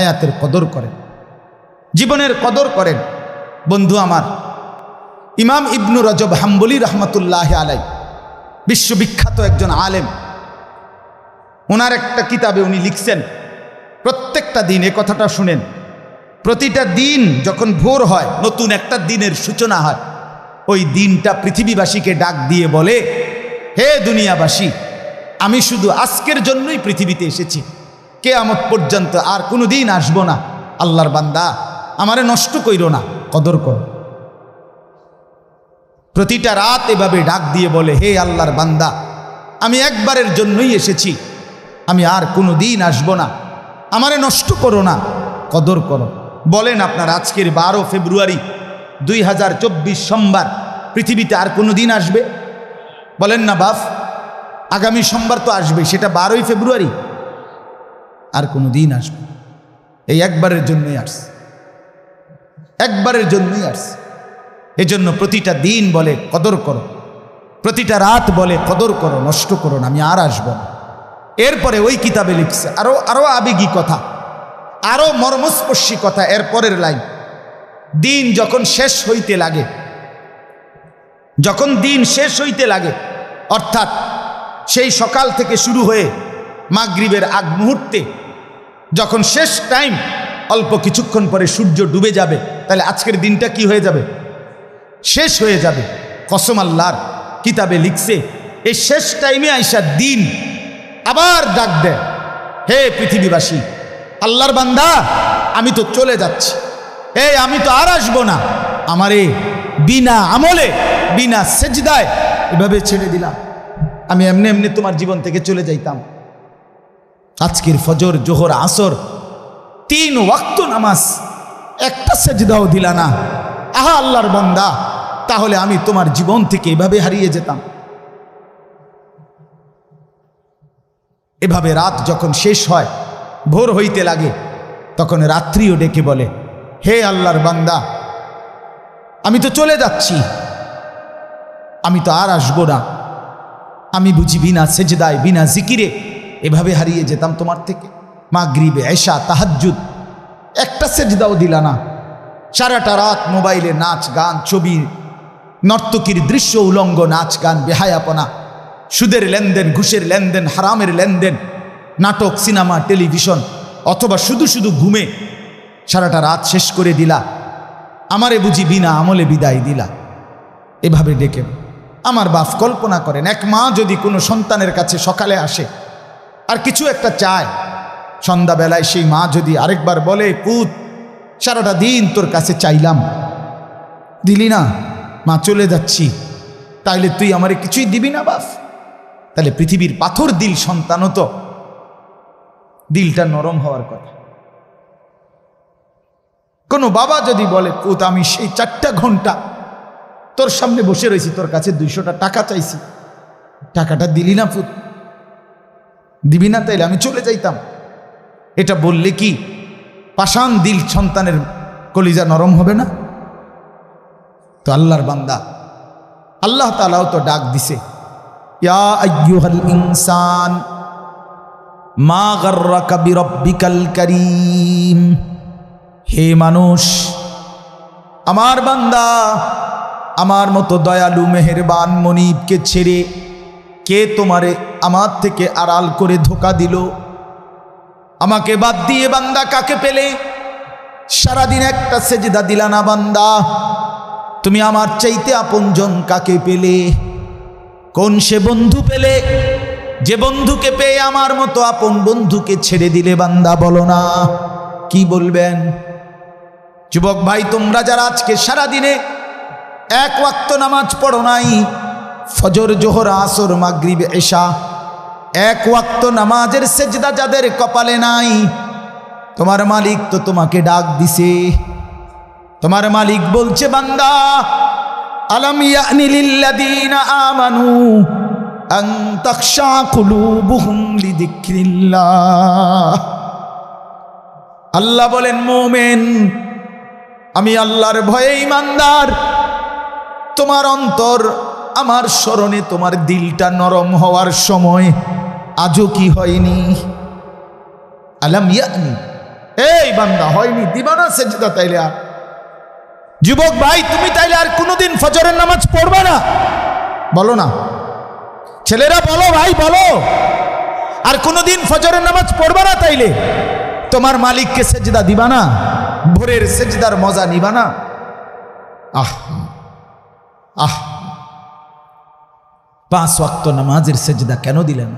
হায়াতের কদর করেন। জীবনের কদর করেন। বন্ধু আমার, ইমাম ইবনু রজব হাম্বলি রহমতুল্লাহ আলাই বিশ্ববিখ্যাত একজন আলেম। ওনার একটা কিতাবে উনি লিখছেন, প্রত্যেকটা দিন এ কথাটা শুনেন, প্রতিটা দিন যখন ভোর হয়, নতুন একটা দিনের সূচনা হয়। ওই দিনটা পৃথিবীবাসীকে ডাক দিয়ে বলে, হে দুনিয়াবাসী, আমি শুধু আজকের জন্যই পৃথিবীতে এসেছি। কেয়ামত পর্যন্ত আর কোনো দিন আসব না। আল্লাহর বান্দা, আমারে নষ্ট কইরো না, কদর করো। প্রতিটা রাত এভাবে ডাক দিয়ে বলে, হে আল্লাহর বান্দা, আমি একবারের জন্যই এসেছি। আমি আর কোনো দিন আসব না। আমারে নষ্ট করো না, কদর করো। বলেন আপনার আজকের বারো ফেব্রুয়ারি দুই হাজার চব্বিশ সোমবার, পৃথিবীতে আর কোনো দিন আসবে? বলেন না বাফ আগামী সোমবার তো আসবে, সেটা বারোই ফেব্রুয়ারি। আর কোনো দিন আসবে। এই একবারের জন্যই আসছে। একবারের জন্যই আসছে। এজন্য প্রতিটা দিন বলে, কদর করো। প্রতিটা রাত বলে, কদর করো, নষ্ট করো না, আমি আর আসব না। এরপরে ওই কিতাবে লিখছে, আরও আরও আবেগী কথা, আরও মর্মস্পর্শী কথা, এর পরের লাইন। দিন যখন শেষ হইতে লাগে, যখন দিন শেষ হইতে লাগে, অর্থাৎ সেই সকাল থেকে শুরু হয়ে মাগরিবের আগ মুহূর্তে যখন শেষ টাইম অল্প কিছুক্ষণ পরে সূর্য ডুবে যাবে, তাহলে আজকের দিনটা কি হয়ে যাবে? শেষ হয়ে যাবে। কসম আল্লাহর কিতাবে লিখছে এই শেষ টাইমে আইসা দিন আবার ডাক দেয়, হে পৃথিবীবাসী, আল্লাহর বান্দা, আমি তো চলে যাচ্ছি। এই আমি তো আর আসব না। আমারে বিনা আমলে, বিনা সেজদায় এভাবে ছেড়ে দিলাম। আমি এমনি এমনি তোমার জীবন থেকে চলে যাইতাম। আজকের ফজর, জোহর, আসর, তিন ওয়াক্ত নামাজ, একটা সেজদাও দিলা না। আহা আল্লাহর বান্দা, তাহলে আমি তোমার জীবন থেকে এভাবে হারিয়ে যেতাম। এভাবে রাত যখন শেষ হয়, ভোর হইতে লাগে, তখন রাত্রিও ডেকে বলে, হে আল্লাহর বান্দা, আমি তো চলে যাচ্ছি। আমি তো আর আসব না। আমি বুঝি বিনা সেজদায়, বিনা জিকিরে এভাবে হারিয়ে যেতাম তোমার থেকে। মা মাগরিবে এশা তাহাজ্জুদ। একটা সেজদাও দিলা না। সারাটা রাত মোবাইলে নাচ, গান, ছবি, নর্তকীর দৃশ্য উলঙ্গ নাচ, গান, বেহায়াপনা। সুদের লেনদেন, ঘুষের লেনদেন, হারামের লেনদেন, নাটক, সিনেমা, টেলিভিশন, অথবা শুধু শুধু ঘুমে সারাটা রাত শেষ করে দিলা। আমারে বুঝি বিনা আমলে বিদায় দিলা। এভাবে ডেকে আমার বাপ কল্পনা করেন, এক মা যদি কোনো সন্তানের কাছে সকালে আসে আর কিছু একটা চায়। সন্ধ্যাবেলায় সেই মা যদি আরেকবার বলে, পুত, সারাটা দিন তোর কাছে চাইলাম। দিলি না? মা, চলে যাচ্ছি। তাইলে তুই আমারে কিছুই দিবি না বাপ তাহলে পৃথিবীর পাথর দিল, সন্তানও তো। দিলটা নরম হওয়ার কথা। কোনো বাবা যদি বলে, পুত, আমি সেই চারটা ঘণ্টা তোর সামনে বসে রয়েছি, তোর কাছে দুইশোটা টাকা চাইছি। টাকাটা দিলি না, পুত? দিবি না তাইলে? আমি চলে যাইতাম। এটা বললে কি? পাষাণ দিল সন্তানের কলিজা নরম হবে না? তো আল্লাহর বান্দা, আল্লাহ তালাও তো ডাক দিছে ইনসান, মা করিম। হে মানুষ, আমার বান্দা, আমার মতো দয়ালু মেহেরবান মনিবকে ছেড়ে কে তোমারে আমার থেকে আড়াল করে ধোকা দিল? আমাকে বাদ দিয়ে বান্দা কাকে পেলে? সারাদিন একটা সেজদা দিলা না বান্দা। তুমি আমার চাইতে আপনজন কাকে পেলে? কোন সে বন্ধু পেলে? যে বন্ধুকে পেয়ে আমার মতো আপন বন্ধুকে ছেড়ে দিলে বান্দা বলো না। কি বলবেন? যুবক ভাই, তোমরা যারা আজকে সারাদিনে এক ওয়াক্ত নামাজ পড়ো নাই ফজর, জোহর, আসর, মাগরিব এশা এক ওয়াক্ত নামাজের সেজদা যাদের কপালে নাই, তোমার মালিক তো তোমাকে ডাক দিছে। তোমার মালিক বলছে, বান্দা, আলম ইয়ানি লিল্লাযীনা আমানু আন তাখশা কুলুবুহুম লিযিকরিল্লাহ। আল্লাহ বলেন, মোমেন, আমি আল্লাহর ভয়ে ইমানদার তোমার অন্তর আমার স্মরণে তোমার দিলটা নরম হওয়ার সময় আজও কি হয়নি? আলাম ইয়ানি। এই বান্দা, হয়নি। দিবা না সেজদা তাইলে আর। যুবক ভাই, তুমি তাইলে আর কোনোদিন ফজরের নামাজ পড়বে না। বলো না। ছেলেরা, বলো ভাই, বলো। আর কোনোদিন ফজরের নামাজ পড়বে না তাইলে? তোমার মালিককে সেজদা দিবা না? ভোরের সেজদার মজা নিবা না? আহ। আহ। পাঁচ ওয়াক্ত নামাজের সেজদা কেন দিলেন?